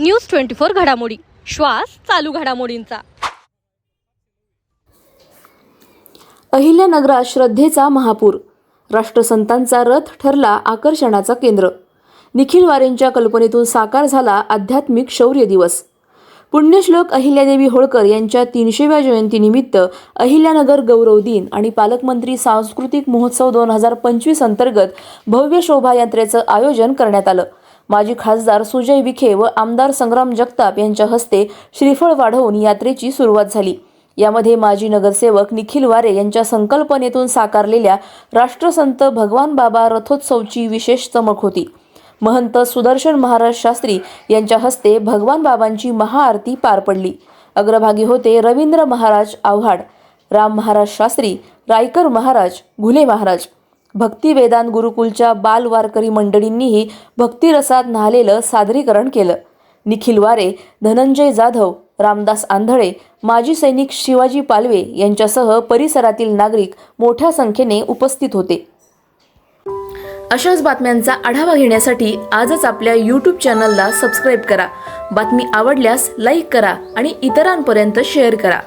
News twenty four घडामोडी. श्वास चालू घडामोडींचा. अहिल्यानगरात श्रद्धेचा महापूर. राष्ट्रसंतांचा रथ ठरला आकर्षणाचा केंद्र. निखिल वारेंच्या कल्पनेतून साकार झाला आध्यात्मिक शौर्य दिवस. पुण्यश्लोक अहिल्यादेवी होळकर यांच्या तीनशेव्या जयंतीनिमित्त अहिल्यानगर गौरव दिन आणि पालकमंत्री सांस्कृतिक महोत्सव दोन हजार पंचवीस अंतर्गत भव्य शोभायात्रेचं आयोजन करण्यात आलं. माजी खासदार सुजय विखे व आमदार संग्राम जगताप यांच्या हस्ते श्रीफळ वाढवून यात्रेची सुरुवात झाली. यामध्ये माजी नगरसेवक निखिल वारे यांच्या संकल्पनेतून साकारलेल्या राष्ट्रसंत भगवान बाबा रथोत्सवची विशेष चमक होती. महंत सुदर्शन महाराज शास्त्री यांच्या हस्ते भगवान बाबांची महाआरती पार पडली. अग्रभागी होते रवींद्र महाराज आव्हाड राम महाराज शास्त्री रायकर महाराज घुले महाराज. भक्ती वेदांत गुरुकुलच्या बाल वारकरी मंडळींनीही भक्तिरसात न्हालेलं सादरीकरण केलं. निखिल वारे धनंजय जाधव रामदास आंधळे माजी सैनिक शिवाजी पालवे यांच्यासह परिसरातील नागरिक मोठ्या संख्येने उपस्थित होते. अशाच बातम्यांचा आढावा घेण्यासाठी आजच आपल्या यूट्यूब चॅनलला सबस्क्राईब करा. बातमी आवडल्यास लाईक करा आणि इतरांपर्यंत शेअर करा.